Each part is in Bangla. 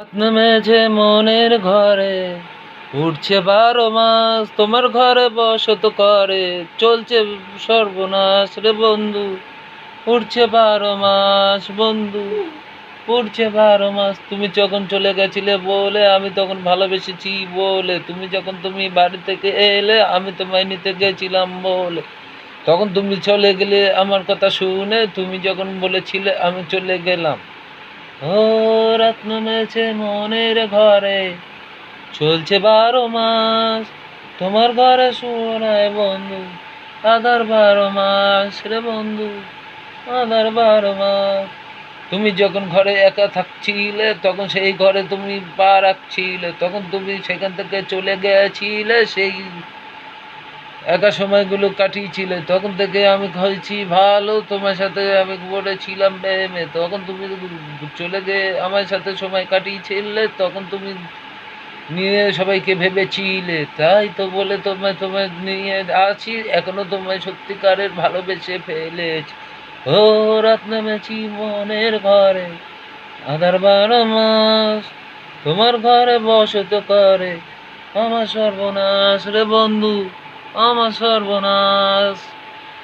নেমেছে মনের ঘরে, উঠছে বারো মাস, তোমার ঘরে বসত করে, চলছে সর্বনাশ রে বন্ধু, উঠছে বারো মাস বন্ধু, উঠছে বারো মাস, তুমি যখন চলে গেছিলে বলে আমি তখন ভালোবেসেছি বলে, তুমি যখন তুমি বাড়ি থেকে এলে আমি তোমায় নিতে গেছিলাম বলে, তখন তুমি চলে গেলে আমার কথা শুনে, তুমি যখন বলেছিলে আমি চলে গেলাম। ও রাত নেমেছে মনের ঘরে। চলছে বারো মাস, তোমার ঘরে শোনায় বন্ধু। আধার বারো মাস রে বন্ধু, আধার বারো মাস। তুমি যখন ঘরে একা থাকছিলে, তখন সেই ঘরে তুমি পা রাখছিলে, তখন তুমি সেখান থেকে চলে গেছিলে, সেই একা সময়গুলো কাটিয়েছিলে। তখন থেকে আমি হয়েছি ভালো, তোমার সাথে আমি বলেছিলাম প্রেমে। তখন তুমি চলে গিয়ে আমার সাথে সময় কাটিয়েছিলে, তখন তুমি নিয়ে সবাইকে ভেবেছিলে। তাই তো বলে তোমায় তোমায় নিয়ে আছি, এখনও তোমায় সত্যিকারের ভালোবেসে ফেলেছি। ও রাত নেমেছি মনের ঘরে, আধার বারো মাস তোমার ঘরে বসত করে। আমার সর্বনাশ রে বন্ধু আমার সর্বনাশ।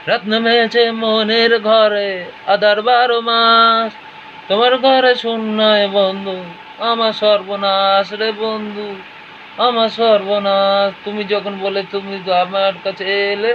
রাত নেমেছে মনের ঘরে আদার বারো মাস। তোমার ঘরে শূন্যয় বন্ধু, আমার সর্বনাশ রে বন্ধু, আমার সর্বনাশ। তুমি যখন বলে তুমি আমার কাছে এলে